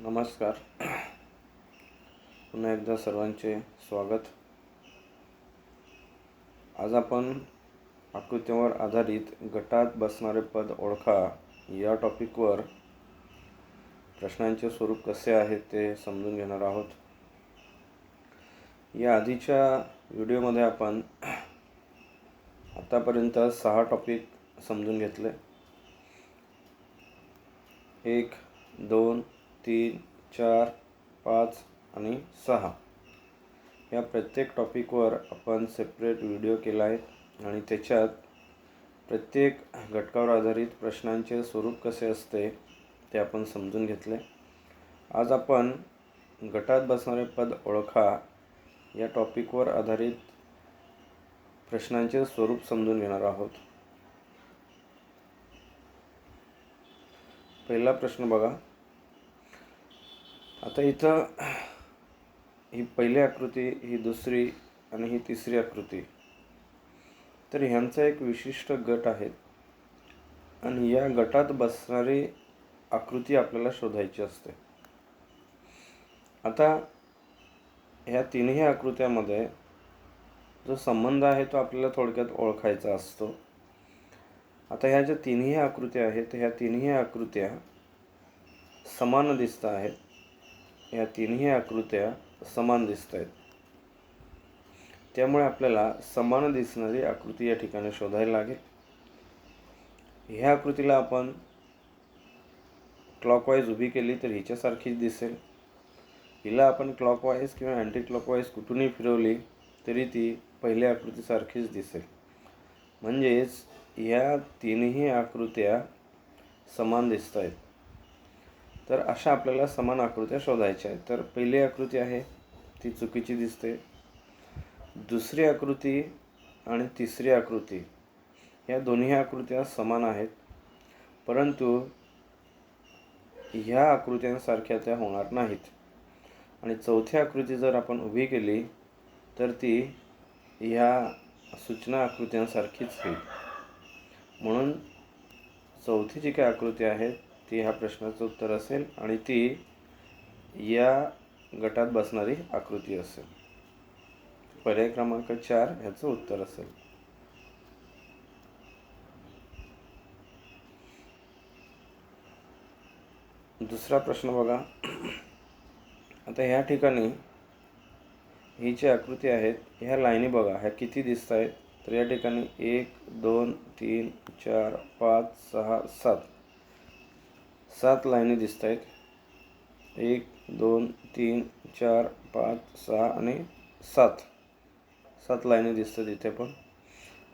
नमस्कार. पुन्हा एकदा सर्वांचे स्वागत. आज आपण आकृतीवर आधारित गटात बसणारे पद ओळखा या टॉपिकवर प्रश्नांचे स्वरूप कसे आहे ते समजून घेणार आहोत. या आधीच्या व्हिडिओमध्ये आपण आतापर्यंत सहा टॉपिक समजून घेतले. एक दोन तीन चार पाच आणि सहा. या प्रत्येक टॉपिकवर आपण सेपरेट व्हिडिओ केला आहे आणि त्याच्यात प्रत्येक घटकावर आधारित प्रश्नांचे स्वरूप कसे असते ते आपण समजून घेतले. आज आपण गटात बसणारे पद ओळखा. या टॉपिकवर आधारित प्रश्नांचे स्वरूप समजून घेणार आहोत. पहिला प्रश्न बघा. आता इथं ही पहिली आकृती ही दुसरी आणि ही तिसरी आकृती. तर ह्यांचा एक विशिष्ट गट आहे आणि या गटात बसणारी आकृती आपल्याला शोधायची असते. आता ह्या तिन्ही आकृत्यामध्ये जो संबंध आहे तो आपल्याला थोडक्यात ओळखायचा असतो. आता ह्या ज्या तिन्ही आकृत्या आहेत ह्या तिन्ही आकृत्या समान दिसत आहेत. ह्या तिन्ही आकृत्या समान दिसत आहेत त्यामुळे आपल्याला समान दिसणारी आकृती या ठिकाणी शोधायला लागेल. ह्या आकृतीला आपण क्लॉकवाईज उभी केली तर हिच्यासारखीच दिसेल. हिला आपण क्लॉकवाईज किंवा अँटी क्लॉकवाईज कुठूनही फिरवली तरी ती पहिल्या आकृतीसारखीच दिसेल. म्हणजेच ह्या तीनही आकृत्या समान दिसत आहेत तर अशा आपल्याला समान आकृत्या शोधायच्या आहेत. तर पहिली आकृती आहे ती चुकीची दिसते. दुसरी आकृती आणि तिसरी आकृती ह्या दोन्ही आकृत्या समान आहेत. परंतु ह्या आकृत्यांसारख्या त्या होणार नाहीत. आणि चौथी आकृती जर आपण उभी केली तर ती ह्या सूचना आकृत्यांसारखीच होईल. म्हणून चौथी जी काही आकृती आहेत ती ह्या प्रश्नाचं उत्तर असेल आणि ती या गटात बसणारी आकृती असेल. पर्याय क्रमांक चार ह्याचं उत्तर असेल. दुसरा प्रश्न बघा. आता ह्या ठिकाणी ही जी आकृती आहेत ह्या लाईनी बघा ह्या किती दिसत आहेत तर या ठिकाणी एक दोन तीन चार पाच सहा सात. सात लाईनी दिसत आहेत एक दोन तीन चार पाच सहा आणि सात. सात लाईनी दिसतात इथे पण.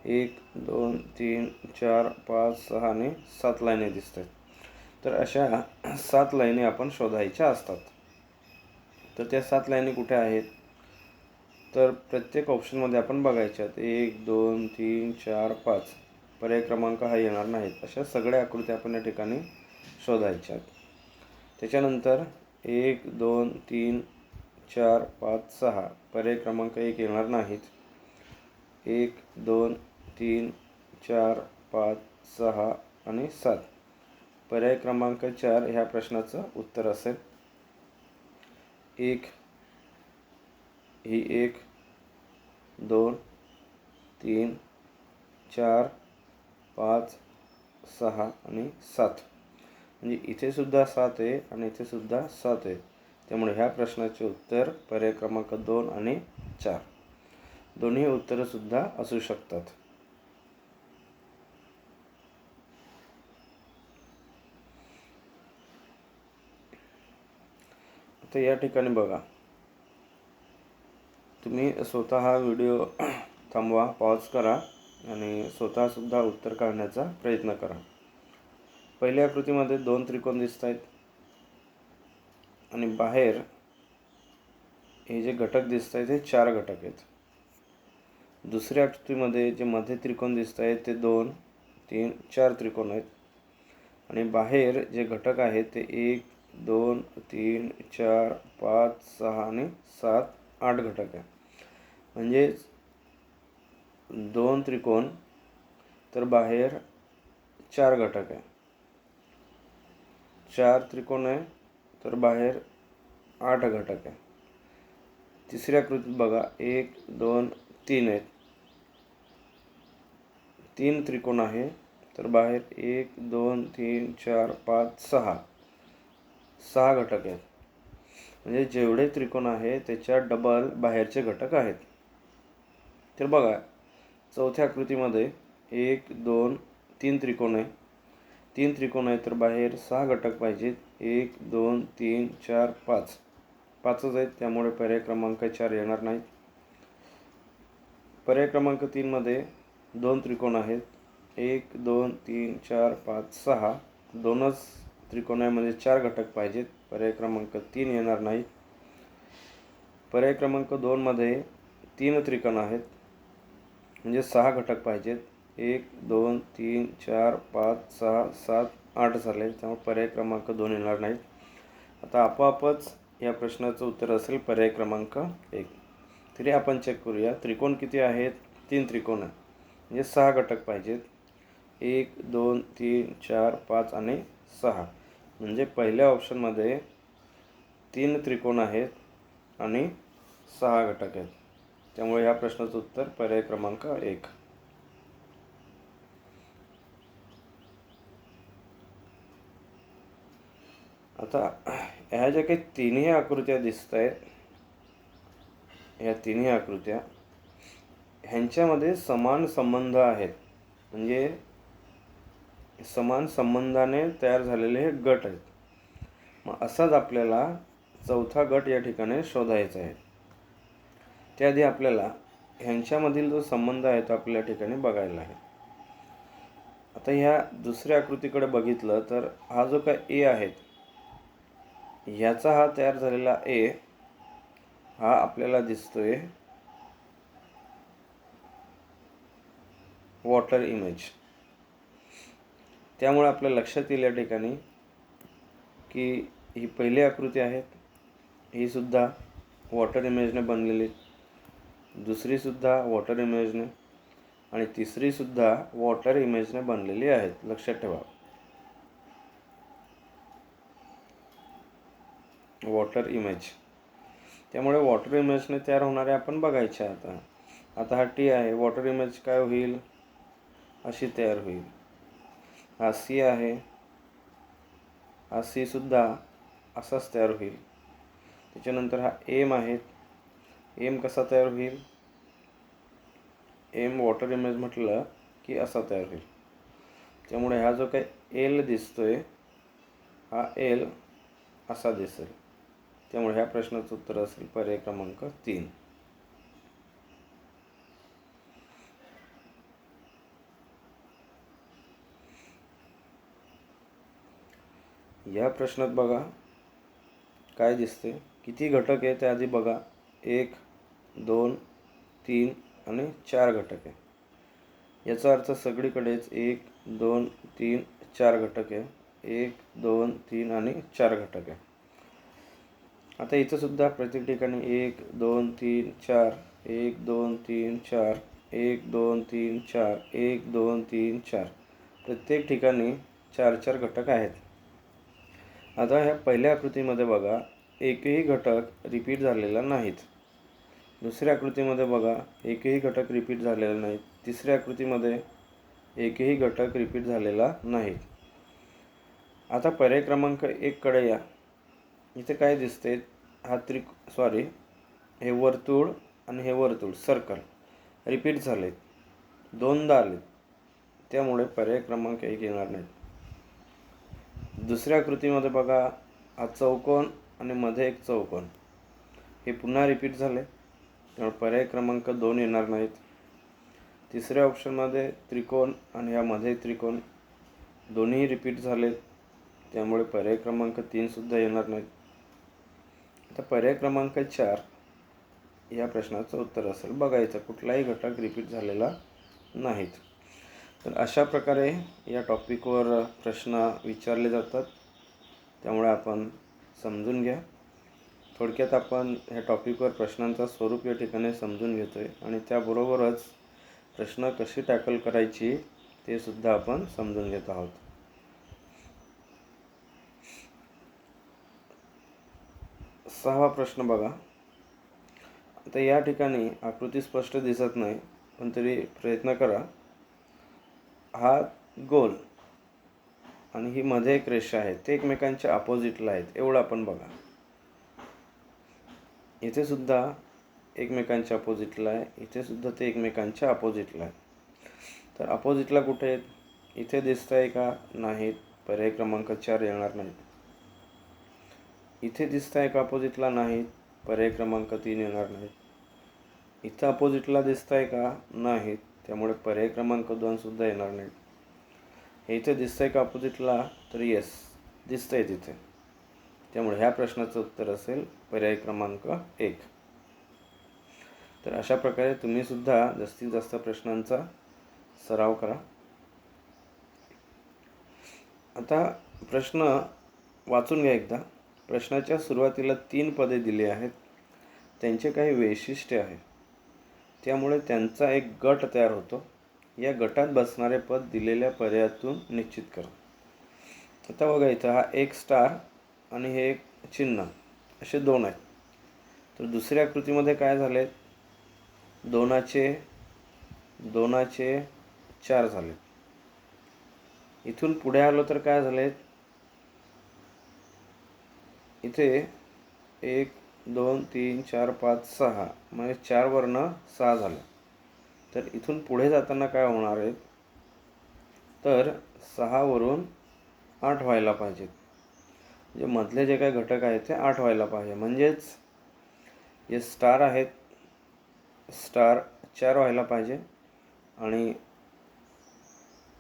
एक दोन तीन चार पाच सहा आणि सात लाईनी दिसत आहेत तर अशा सात लाईनी आपण शोधायच्या असतात. तर त्या सात लाईनी कुठे आहेत? तर प्रत्येक ऑप्शनमध्ये आपण बघायच्यात. एक दोन तीन चार पाच. पर्याय क्रमांक हा येणार नाहीत. अशा सगळ्या आकृत्या आपण या ठिकाणी शोधायच्यात. त्याच्यानंतर एक दोन तीन चार पाच सहा पर्याय क्रमांक एक येणार नाहीत. एक दोन तीन चार पाच सहा आणि सात. पर्याय क्रमांक चार ह्या प्रश्नाचं उत्तर असेल. एक ही एक दोन तीन चार पाच सहा आणि सात. म्हणजे इथेसुद्धा सात आहे आणि इथेसुद्धा सात आहे. त्यामुळे ह्या प्रश्नाचे उत्तर पर्याय क्रमांक दोन आणि चार. दोन्ही उत्तरंसुद्धा असू शकतात. आता या ठिकाणी बघा. तुम्ही स्वतः हा व्हिडिओ थांबवा पॉज करा आणि स्वतःसुद्धा उत्तर काढण्याचा प्रयत्न करा. पहिल्या आकृतीमध्ये दोन त्रिकोण दिसत आहेत आणि बाहेर हे जे घटक दिसत आहेत हे चार घटक आहेत. दुसऱ्या आकृतीमध्ये जे मध्ये त्रिकोण दिसत आहेत ते दोन तीन चार त्रिकोण आहेत. आणि बाहेर जे घटक आहेत ते एक दोन तीन चार पाच सहा आणि सात आठ घटक आहे म्हणजेच दोन त्रिकोण तर बाहेर चार घटक आहे चार त्रिकोण आहे तर बाहेर आठ घटक आहे. तिसऱ्या कृतीत बघा एक दोन तीन आहेत. तीन त्रिकोण आहे तर बाहेर एक दोन तीन चार पाच सहा. सहा घटक आहेत. म्हणजे जेवढे त्रिकोण आहे त्याच्या डबल बाहेरचे घटक आहेत. तर बघा चौथ्या आकृतीमध्ये एक दोन तीन त्रिकोण आहे. तीन त्रिकोण आहे तर बाहेर सहा घटक पाहिजेत. एक दोन तीन चार पाच. पाचच आहेत त्यामुळे पर्याय क्रमांक चार येणार नाहीत. पर्याय क्रमांक तीनमध्ये दोन त्रिकोण आहेत. एक दोन तीन चार पाच सहा. दोनच त्रिकोणामध्ये चार घटक पाहिजेत. पर्याय क्रमांक तीन येणार नाहीत. पर्याय क्रमांक दोनमध्ये तीन त्रिकोण आहेत. म्हणजे सहा घटक पाहिजेत. एक दोन तीन चार पाच सहा सात आठ झाले. त्यामुळे पर्याय क्रमांक दोन येणार नाहीत. आता आपोआपच या प्रश्नाचं उत्तर असेल पर्याय क्रमांक एक. तरी आपण चेक करूया. त्रिकोण किती आहेत? तीन त्रिकोण आहे म्हणजे सहा घटक पाहिजेत. एक दोन तीन चार पाच आणि सहा. म्हणजे पहिल्या ऑप्शनमध्ये तीन त्रिकोण आहेत आणि सहा घटक आहेत. त्यामुळे ह्या प्रश्नाचं उत्तर पर्याय क्रमांक एक. आता ह्या ज्या काही तिन्ही आकृत्या दिसत आहेत ह्या तिन्ही आकृत्या ह्यांच्यामध्ये समान संबंध आहेत. म्हणजे समान संबंधाने तयार झालेले हे गट आहेत. मग असाच आपल्याला चौथा गट या ठिकाणी शोधायचा आहे. त्याआधी आपल्याला ह्यांच्यामधील जो संबंध आहे तो आपल्या ठिकाणी बघायला आहे. आता ह्या दुसऱ्या आकृतीकडे बघितलं तर हा जो काय ए आहे ह्याचा हा तयार झालेला ए हा आपल्याला दिसतोय वॉटर इमेज त्यामुळे आपल्या लक्षात येईल या ठिकाणी की ही पहिली आकृती आहेत. ही सुद्धा वॉटर इमेजने बनलेली. दुसरीसुद्धा वॉटर इमेजने आणि तिसरीसुद्धा वॉटर इमेजने बनलेली आहेत. लक्षात ठेवा. वॉटर इमेज त्यामुळे वॉटर इमेजने तयार होणारे आपण बघायचे आता. आता हा टी आहे वॉटर इमेज काय होईल? अशी तयार होईल. हा सी आहे. हा सी सुद्धा असाच तयार होईल. त्याच्यानंतर हा एम आहे. एम कसा तयार होईल? एम वॉटर इमेज म्हटलं की असा तयार होईल. त्यामुळे हा जो काही एल दिसतोय हा एल असा दिसेल. त्यामुळे ह्या प्रश्नाचं उत्तर असेल पर्याय क्रमांक तीन. या प्रश्नात बघा काय दिसते किती घटक आहे त्याआधी बघा? एक दोन तीन आणि चार घटक आहे याचा अर्थ सगळीकडेच एक दोन तीन चार घटक आहे एक दोन तीन आणि चार घटक आहे आता इथं सुद्धा प्रत्येक ठिकाणी एक दोन तीन चार एक दोन तीन चार एक दोन तीन चार एक दोन तीन चार. प्रत्येक ठिकाणी चार चार घटक आहेत. आता ह्या पहिल्या आकृतीमध्ये बघा एकही घटक रिपीट झालेला नाहीत. दुसऱ्या आकृतीमध्ये बघा एकही घटक रिपीट झालेला नाहीत तिसऱ्या आकृतीमध्ये एकही घटक रिपीट झालेला नाही. आता पर्याय क्रमांक एककडे या. इथे काय दिसते हा त्रिक सॉरी हे वर्तुळ आणि हे वर्तुळ सर्कल रिपीट झाले दोनदा आले त्यामुळे पर्याय क्रमांक एक येणार नाही दुसऱ्या कृतीमध्ये बघा हा चौकोन आणि मध्ये एक चौकोन. हे पुन्हा रिपीट झाले त्यामुळे पर्याय क्रमांक दोन येणार नाहीत. तिसऱ्या ऑप्शनमध्ये त्रिकोण आणि यामध्ये त्रिकोण दोन्ही रिपीट झाले त्यामुळे पर्याय क्रमांक तीनसुद्धा येणार नाहीत. तर पर्याय क्रमांक चार या प्रश्नाचं उत्तर असेल बघायचं कुठलाही घटक रिपीट झालेला नाहीत. तर अशा प्रकारे या टॉपिकवर प्रश्न विचारले जातात. त्यामुळे आपण समजून घ्या. थोडक्यात आपण ह्या टॉपिकवर प्रश्नांचा स्वरूप या ठिकाणी समजून घेतो आहे आणि त्याबरोबरच प्रश्न कशी टॅकल करायची ते सुद्धा आपण समजून घेत आहोत. सहावा प्रश्न बघा. आता या ठिकाणी आकृती स्पष्ट दिसत नाही पण तरी प्रयत्न करा. हा गोल आणि ही मध्ये एक रेषा आहे ते एकमेकांच्या अपोजिटला आहेत एवढं आपण बघा. इथे सुद्धा एकमेकांच्या अपोजिटला आहे इथे सुद्धा ते एकमेकांच्या अपोजिटला आहे तर अपोजिटला कुठे आहेत? इथे दिसत आहे का? नाहीत. पर्याय क्रमांक चार येणार नाहीत. इथे दिसत आहे का अपोजिटला नाहीत पर्याय क्रमांक तीन येणार नाहीत इथं अपोजिटला दिसत आहे का नाहीत त्यामुळे पर्याय क्रमांक दोनसुद्धा येणार नाहीत हे इथे दिसतंय का अपोजिटला तर येस आहे तिथे. त्यामुळे ह्या प्रश्नाचं उत्तर असेल पर्याय क्रमांक एक. तर अशा प्रकारे तुम्ही सुद्धा जास्तीत जास्त प्रश्नांचा सराव करा. आता प्रश्न वाचून घ्या एकदा. प्रश्नाच्या सुरुवातीला तीन पदे दिली आहेत. त्यांचे काही वैशिष्ट्य आहे त्यामुळे त्यांचा एक गट तयार होतो. या गटात बसणारे पद दिलेल्या पर्यायातून निश्चित करा. आता बघा इथं हा एक स्टार आणि हे एक चिन्ह असे दोन आहेत. तर दुसऱ्या कृतीमध्ये काय झाले? दोनाचे दोनाचे चार झालेत इथून पुढे आलो तर काय झाले? इथे एक दोन तीन चार पाच सहा. म्हणजे चार वर्ण सहा झाले. तर इथून पुढे जाताना काय होणार आहेत तर सहावरून आठ व्हायला पाहिजेत. जे मधले जे काही घटक आहेत ते आठ व्हायला पाहिजे. म्हणजेच जे स्टार आहेत. स्टार चार व्हायला पाहिजे. आणि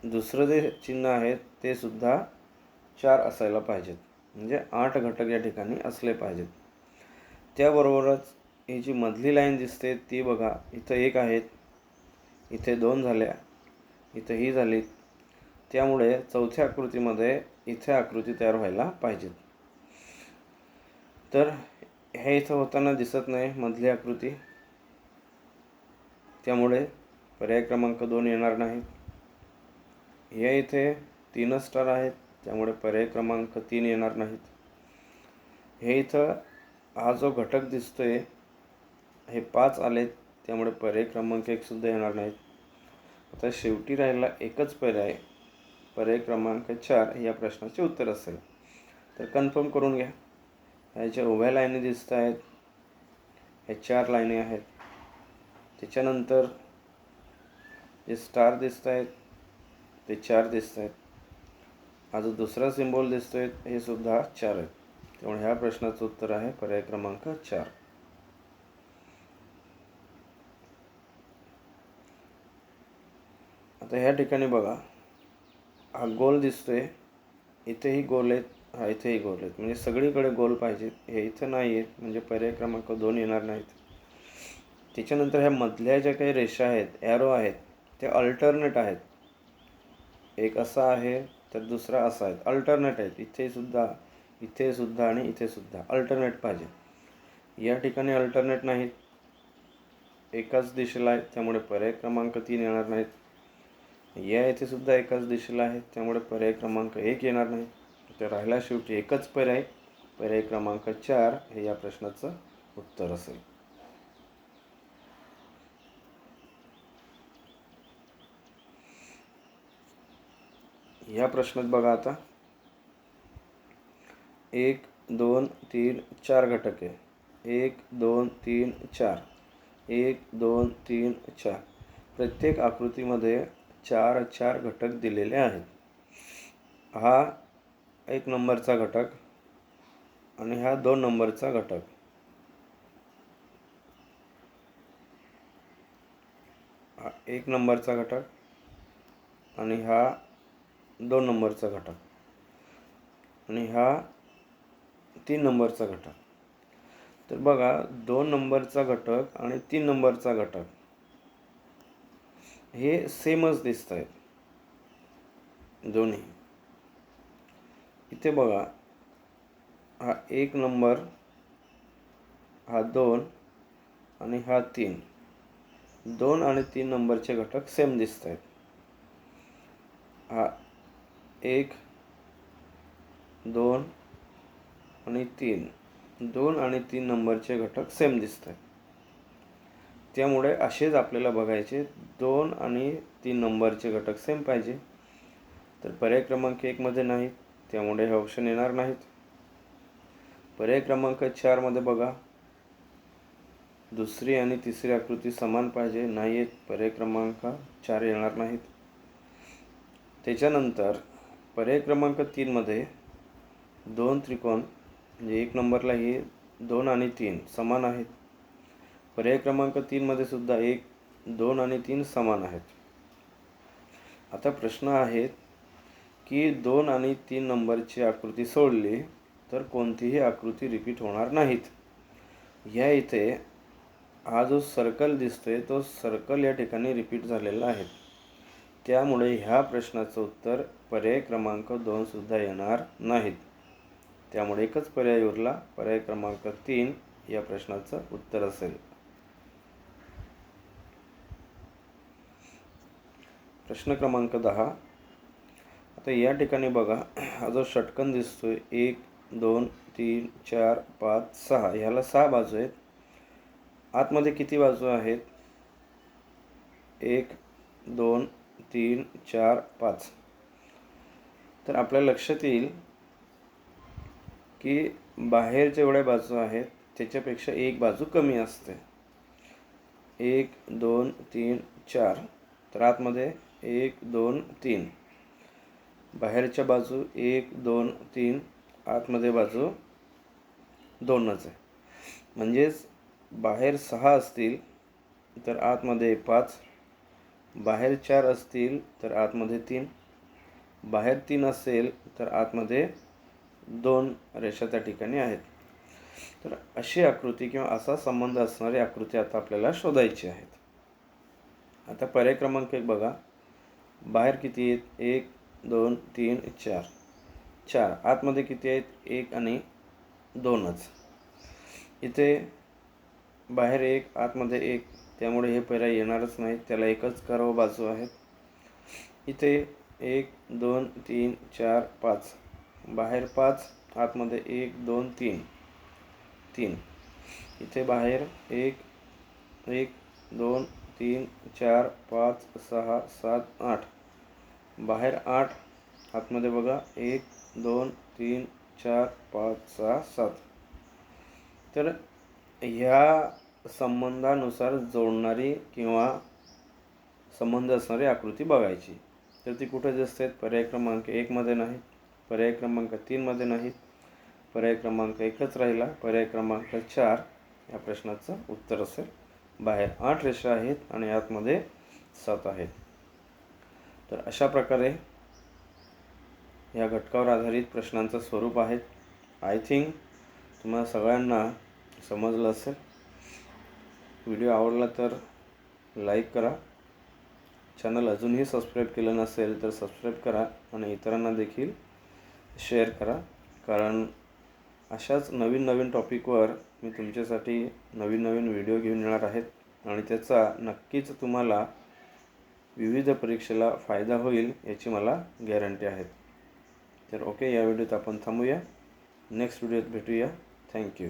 दुसरं जे चिन्ह आहे ते सुद्धा चार असायला पाहिजेत. म्हणजे आठ घटक या ठिकाणी असले पाहिजेत. त्याबरोबरच ही जी मधली लाईन दिसते ती बघा इथं एक आहेत इथे दोन झाल्या इथं ही झाली. त्यामुळे चौथ्या आकृतीमध्ये इथे आकृती तयार व्हायला पाहिजेत. तर हे इथं होताना दिसत नाही मधली आकृती. त्यामुळे पर्याय क्रमांक दोन येणार नाहीत हे इथे तीनच स्टार आहेत. त्यामुळे पर्याय क्रमांक तीन येणार नाहीत. हे इथं हा जो घटक दिसतोय हे पाच आलेत त्यामुळे पर्याय क्रमांक एकसुद्धा येणार नाहीत. आता शेवटी राहिला एकच पर्याय. पर्याय क्रमांक चार या प्रश्नाचे उत्तर असेल. तर कन्फर्म करून घ्या. ह्याच्या उभ्या लाईनी दिसत आहेत ह्या चार लाईनी आहेत. त्याच्यानंतर जे स्टार दिसत आहेत ते चार दिसत आहेत. हा जो दुसरा सिम्बॉल दिसतोय हे सुद्धा चार आहेत. त्यामुळे ह्या प्रश्नाचं उत्तर आहे पर्याय क्रमांक चार. आता ह्या ठिकाणी बघा हा गोल दिसतोय इथेही गोल आहेत हा इथेही गोल आहेत. म्हणजे सगळीकडे गोल पाहिजेत हे इथं नाही आहेत म्हणजे पर्याय क्रमांक दोन येणार नाहीत. त्याच्यानंतर ह्या मधल्या ज्या काही रेषा आहेत ॲरो आहेत ते अल्टरनेट आहेत. एक असा आहे तर दुसरा असा आहे अल्टरनेट आहेत. इथेसुद्धा इथेसुद्धा आणि इथेसुद्धा अल्टरनेट पाहिजे. या ठिकाणी अल्टरनेट नाहीत. एकाच दिशेला आहेत त्यामुळे पर्याय क्रमांक तीन येणार नाहीत. या येथेसुद्धा एकाच दिशेला आहेत त्यामुळे पर्याय क्रमांक एक येणार नाही. तर राहिला शेवटी एकच पर्याय. पर्याय क्रमांक चार हे या प्रश्नाचं उत्तर असेल. ह्या प्रश्नात बघा आता. एक दोन तीन चार घटक आहे. एक दोन तीन चार. एक दोन तीन चार. प्रत्येक आकृतीमध्ये चार चार घटक दिलेले आहेत. हा एक नंबरचा घटक आणि हा दोन नंबरचा घटक. हा एक नंबरचा घटक आणि हा दोन नंबरचा घटक. आणि हा तीन नंबरचा घटक. तर बघा दोन नंबरचा घटक आणि तीन नंबरचा घटक. हे सेमच दिसत आहेत दोन्ही. इथे बघा हा एक नंबर हा दोन आणि हा तीन. दोन आणि तीन नंबरचे घटक सेम दिसत आहेत हा एक दोन आणि तीन. दोन आणि तीन नंबरचे घटक सेम दिसत आहेत त्यामुळे असेच आपल्याला बघायचे दोन आणि तीन नंबरचे घटक सेम पाहिजे. तर पर्याय क्रमांक एकमध्ये नाहीत त्यामुळे हे ऑप्शन येणार नाहीत. पर्याय क्रमांक चारमध्ये बघा. दुसरी आणि तिसरी आकृती समान पाहिजे नाही आहेत पर्याय क्रमांक चार येणार नाहीत. त्याच्यानंतर पर्याय क्रमांक तीनमध्ये दोन त्रिकोण म्हणजे एक नंबरला हे दोन आणि तीन समान आहेत. पर्याय क्रमांक तीनमध्ये सुद्धा एक दोन आणि तीन समान आहेत. आता प्रश्न आहेत की दोन आणि तीन नंबरची आकृती सोडली तर कोणतीही आकृती रिपीट होणार नाहीत. ह्या इथे हा जो सर्कल दिसतोय तो सर्कल या ठिकाणी रिपीट झालेला आहे. त्यामुळे ह्या प्रश्नाचं उत्तर पर्याय क्रमांक दोनसुद्धा येणार नाहीत. त्यामुळे एकच पर्याय उरला पर्याय क्रमांक तीन या प्रश्नाचं उत्तर असेल. प्रश्न क्रमांक दहा. आता या ठिकाणी बघा हा जो षटकन दिसतोय एक दोन तीन चार पाच सहा ह्याला सहा बाजू आहेत. आतमध्ये किती बाजू आहेत? एक दोन तीन चार पाच. तर आपल्या लक्षात येईल की बाहेर जेवढ्या बाजू आहेत त्याच्यापेक्षा एक बाजू कमी असते. एक दोन तीन चार. तर आतमध्ये एक दोन तीन. बाहेरच्या बाजू एक दोन तीन. आतमध्ये बाजू दोनच आहे. म्हणजेच बाहेर सहा असतील तर आतमध्ये पाच बाहेर चार असतील तर आतमध्ये तीन. बाहेर तीन असेल तर आतमध्ये दोन रेषा त्या ठिकाणी आहेत. तर अशी आकृती किंवा असा संबंध असणारी आकृती आता आपल्याला शोधायची आहेत. आता पर्याय क्रमांक एक बघा. बाहेर किती आहेत? एक दोन तीन चार. चार. आतमध्ये किती आहेत? एक आणि दोनच. इथे बाहेर एक आतमध्ये एक त्यामुळे हे पर्याय येणारच नाही त्याला एकच कर्व बाजू आहेत इथे एक दोन तीन चार पाच. बाहेर पाच आतमध्ये एक दोन तीन. तीन. इथे बाहेर एक एक दोन तीन चार पाच सहा सात आठ. बाहेर आठ आतमध्ये बघा एक दोन तीन चार पाच सहा सात. तर ह्या संबंधानुसार जोडणारी किंवा संबंध असणारी आकृती बघायची. तर ती कुठे दिसते पर्याय क्रमांक एकमध्ये नाहीत पर्याय क्रमांक तीनमध्ये नाहीत पर्याय क्रमांक एकच राहिला पर्याय क्रमांक चार या प्रश्नाचं उत्तर असेल. बाहेर आठ रेषा आहेत आणि आतमध्ये सात आहेत. तर अशा प्रकारे या घटकावर आधारित प्रश्नांचं स्वरूप आहेत. आय थिंक तुम्हाला सगळ्यांना समजलं असेल. व्हिडिओ आवडला तर लाईक करा. चॅनल अजूनही सबस्क्राईब केलं नसेल तर सबस्क्राईब करा आणि इतरांना देखील शेअर करा. कारण अशाच नवीन नवीन टॉपिकवर मी तुमच्यासाठी नवीन नवीन व्हिडिओ घेऊन येणार आहेत आणि त्याचा नक्कीच तुम्हाला विविध परीक्षेला फायदा होईल याची मला गॅरंटी आहे. तर ओके या व्हिडिओत आपण थांबूया. नेक्स्ट व्हिडिओत भेटूया. थँक्यू.